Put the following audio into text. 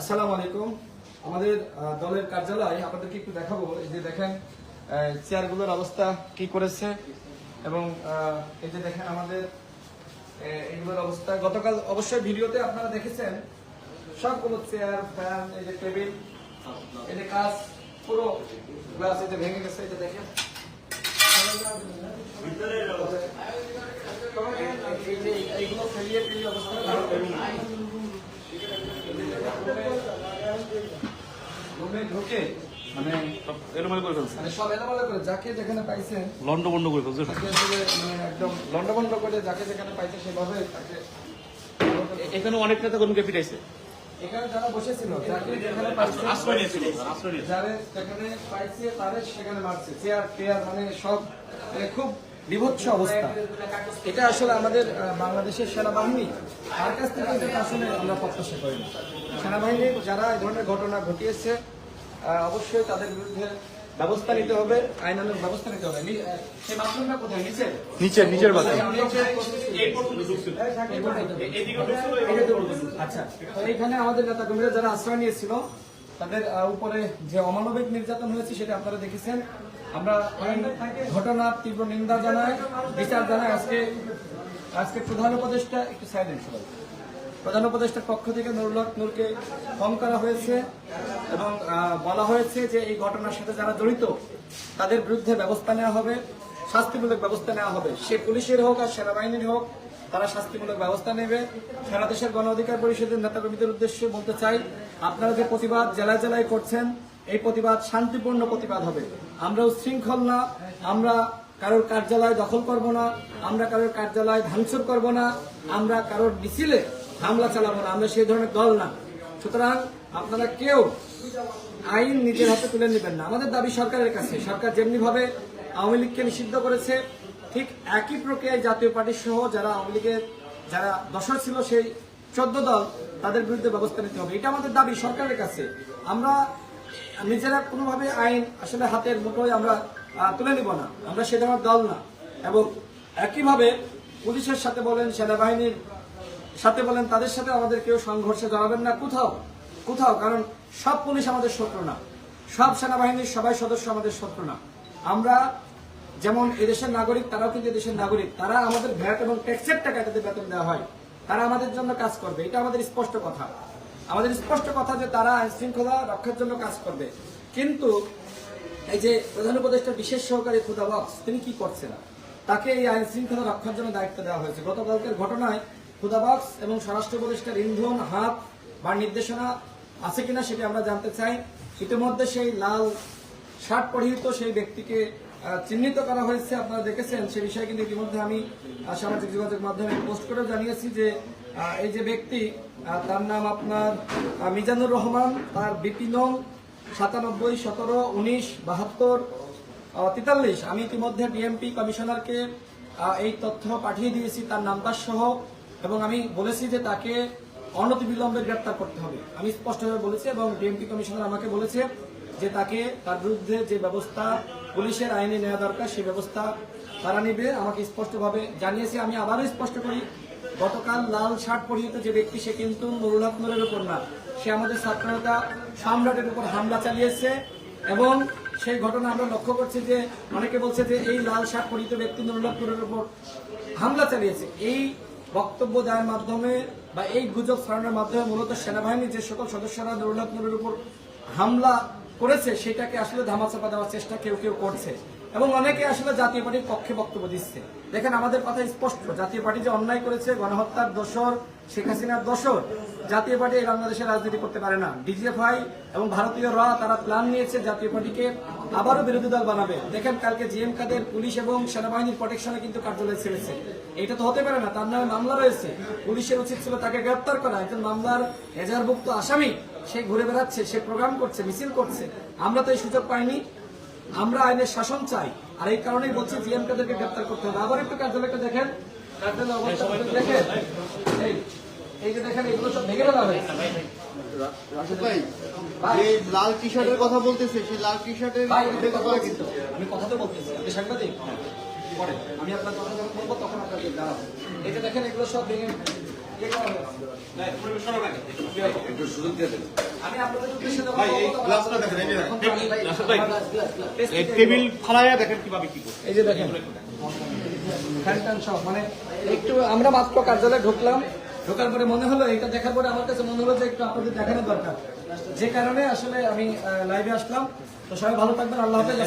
আসসালামু আলাইকুম। আমাদের দলের কার্যালয়, আপনাদেরকে একটু দেখাবো। এই যে দেখেন চেয়ারগুলোর অবস্থা কি করেছে এবং এই যে দেখেন আমাদের এগুলোর অবস্থা। গতকাল অবশ্যই ভিডিওতে আপনারা দেখেছেন, সবগুলো চেয়ার, ফ্যান, এই যে টেবিল, এই যে কাজ, পুরো গ্লাস এই যে ভেঙে গেছে, এই যে দেখেন। এইগুলো ফেলিয়ে ফেলিয়ে অবস্থা। মানে সব এলোমেলো করে ফেলছে। মানে সব এলোমেলো করে যাকে যেখানে পাইছেন লন্ড বন্ড করে ফেলছে। মানে একদম লন্ডভন্ড করে যাকে যেখানে পাইছে সেভাবে তাকে এখানে অনেক নেতা কর্মীকে পিটাইছে। এখানে যারা বসেছিল যাকে যেখানে পাইছে আশ্রয় নিয়েছিল আশ্রয় নিয়েছিল। যারা যেখানে পাইছে তারে সেখানে মারছে। চেয়ার টেয়ার মানে সব মানে খুব বিভৎস অবস্থা। এটা আসলে আমাদের বাংলাদেশের সেনাবাহিনী তার কাছ থেকে আসলে আমরা প্রত্যাশা করি না। সেনাবাহিনীর যারা এই ধরনের ঘটনা ঘটিয়েছে অবশ্যই তাদের বিরুদ্ধে ব্যবস্থা নিতে হবে আইনানুগ ব্যবস্থা নিতে হবে। সেই বাথরুমটা কোথায়? নিচে? নিচের নিচের বাসে আচ্ছা এইখানে আমাদের নেতা কর্মীরা যারা আশ্রয় নিয়েছিল তাদের উপরে যে অমানবিক নির্যাতন হয়েছে সেটা আপনারা দেখেছেন। আমরা ঘটনার তীব্র নিন্দা জানাই বিচার জানাই। আজকে আজকে প্রধান উপদেষ্টা একটু সাইলেন্ট সবাই প্রধান উপদেষ্টার পক্ষ থেকে নুরুল্লাহ নূরকে ফোন করা হয়েছে এবং বলা হয়েছে যে এই ঘটনার সাথে যারা জড়িত, তাদের বিরুদ্ধে ব্যবস্থা নেওয়া হবে, শাস্তিমূলক ব্যবস্থা নেওয়া হবে। সে পুলিশের হোক আর সেনাবাহিনীর হোক, তারা শাস্তিমূলক ব্যবস্থা নেবে। সারা দেশের গণ অধিকার পরিষদের নেতাকর্মীদের উদ্দেশ্যে বলতে চাই, আপনারা যে প্রতিবাদ জেলায় জেলায় করছেন, এই প্রতিবাদ শান্তিপূর্ণ প্রতিবাদ হবে। আমরা উচ্ছৃঙ্খল না আমরা কারোর কার্যালয় দখল করব না, আমরা কারোর কার্যালয় ভাঙচুর করব না, আমরা কারোর মিছিলে হামলা চালাবো না, আমরা সেই ধরনের দল না। সুতরাং আপনারা কেউ আইন নিজের হাতে তুলে নেবেন না। আমাদের দাবি সরকারের কাছে। সরকার যেমনি ভাবে আওয়ামী লীগকে নিষিদ্ধ করেছে, ঠিক একই প্রক্রিয়ায় জাতীয় পার্টি সহ যারা আওয়ামী লীগের যারা দশর ছিল সেই চোদ্দ দল, তাদের বিরুদ্ধে ব্যবস্থা নিতে হবে। এটা আমাদের দাবি সরকারের কাছে। আমরা নিজেরা কোনোভাবে আইন আসলে হাতের মুঠোয় আমরা তুলে নিব না। আমরা সে ধরনের দল না। এবং একইভাবে পুলিশের সাথে বলেন, সেনাবাহিনীর সাথে বলেন, তাদের সাথে আমাদের কেউ সংঘর্ষে জড়াবেন না। কোথাও কোথাও, কারণ সব পুলিশ আমাদের শত্রু না। সব সেনাবাহিনীর সবাই সদস্য আমাদের শত্রু না। আমরা যেমন এদেশের নাগরিক, তারাও কিন্তু এদেশের নাগরিক। তারা আমাদের ভ্যাট এবং ট্যাক্সের টাকা তাদের বেতন দেওয়া হয়। তারা আমাদের জন্য কাজ করবে। এটা আমাদের স্পষ্ট কথা। আমাদের স্পষ্ট কথা যে তারা আইন শৃঙ্খলা রক্ষার জন্য কাজ করবে। কিন্তু এই যে প্রধান উপদেষ্টার বিশেষ সহকারী খুদা বক্স তিনি কি করছেন? তাকে এই আইন শৃঙ্খলা রক্ষার জন্য দায়িত্ব দেওয়া হয়েছে। গতকালকের ঘটনায় খুদা বক্স এবং স্বরাষ্ট্র উপদেষ্টার ইন্ধন, হাত, বা নির্দেশনা আছে কিনা সেটি আমরা জানতে চাই। ইতিমধ্যে সেই লাল শার্ট পরিহিত সেই ব্যক্তিকে চিহ্নিত করা হয়েছে। আপনারা দেখেছেন সে বিষয়ে কিন্তু ইতিমধ্যে আমি সামাজিক যোগাযোগ মাধ্যমে পোস্ট করে জানিয়েছি যে এই যে ব্যক্তি তার নাম আপনার মিজানুর রহমান, তার বিপি নং সাতানব্বই, সতেরো, উনিশ, বাহাত্তর তেতাল্লিশ। আমি ইতিমধ্যে ডিএমপি কমিশনারকে এই তথ্য পাঠিয়ে দিয়েছি, তার নাম্বার সহ। এবং আমি বলেছি যে তাকে অনতিবিলম্বে গ্রেপ্তার করতে হবে। আমি স্পষ্টভাবে বলেছি এবং ডিএমপি কমিশনার আমাকে বলেছে যে তাকে তার বিরুদ্ধে যে ব্যবস্থা পুলিশের আইনে নেওয়া দরকার, সেই ব্যবস্থা তারা নেবে। আমাকে স্পষ্টভাবে জানিয়েছে। আমি আবারও স্পষ্ট করি, গতকাল লাল শার্ট পরিহিত যে ব্যক্তি, সে কিন্তু নুরুল হক উপর না। সে আমাদের ছাত্রনেতা সম্রাটের উপর হামলা চালিয়েছে এবং সেই ঘটনা আমরা লক্ষ্য করছি যে অনেকে বলছে যে এই লাল শার্ট পরিহিত ব্যক্তি নুরুল উপর হামলা চালিয়েছে। এই বক্তব্য দেওয়ার মাধ্যমে বা এই গুজব ছড়ানোর মাধ্যমে মূলত সেনাবাহিনীর যে সকল সদস্যরা নুরুল নুরের উপর হামলা করেছে, সেটাকে আসলে ধামাচাপা দেওয়ার চেষ্টা কেউ কেউ করছে। এবং অনেকে আসলে জাতীয় পার্টির পক্ষে বক্তব্য দিচ্ছে। দেখেন, আমাদের কথা স্পষ্ট। জাতীয় পার্টি যে অন্যায় করেছে, গণহত্যার দোষর শেখ হাসিনার দোষর, জাতীয় পার্টি এই বাংলাদেশে রাজনীতি করতে পারে না। ডিজিএফআই এবং ভারতীয় র, তারা প্ল্যান নিয়েছে জাতীয় পার্টিকে আবারও বিরোধী দল বানাবে। দেখেন, কালকে জিএম কাদের পুলিশ এবং সেনাবাহিনীর প্রোটেকশনে কিন্তু কার্যালয় ছেড়েছে। এটা তো হতে পারে না, তার নামে মামলা রয়েছে। পুলিশের উচিত ছিল তাকে গ্রেপ্তার করা। একজন মামলার এজাহারভুক্ত আসামি, সে ঘুরে বেড়াচ্ছে, সে প্রোগ্রাম করছে, মিছিল করছে। আমরা তো এই সুযোগ পাইনি। আমরা আইনের শাসন চাই। আর এই কারণেই বলছি জিএম কাদেরকে গ্রেপ্তার করতে হবে। আবার একটু কার্যালয়টা দেখেন। কার্যালয় অবস্থা দেখেন। এই এই যে দেখেন এগুলো সব ভেঙে ফেলা হয়েছে। রাশেদ ভাই যে লাল টি শার্টের কথা বলতেছে সেই লাল টি শার্টের আমি কথা বলছি। আমি কথা তো বলতেছি। আপনি সাংবাদিক? পরে। আমি আপনার কথা যখন বলব তখন আপনাকে দাঁড়াবো এই যে দেখেন এগুলো সব ভেঙে টেবিল ফালায় দেখেন কীভাবে কি করছে। এই যে দেখেন। ফ্যান ট্যান সব মানে একটু আমরা মাত্র কার্যালয়ে ঢুকলাম। ঢোকার পরে মনে হলো এটা দেখার পরে আমার কাছে মনে হলো যে একটু আপনাদের দেখানো দরকার। যে কারণে আসলে আমি লাইভে আসলাম। তো সবাই ভালো থাকবেন। আল্লাহ হাফেজ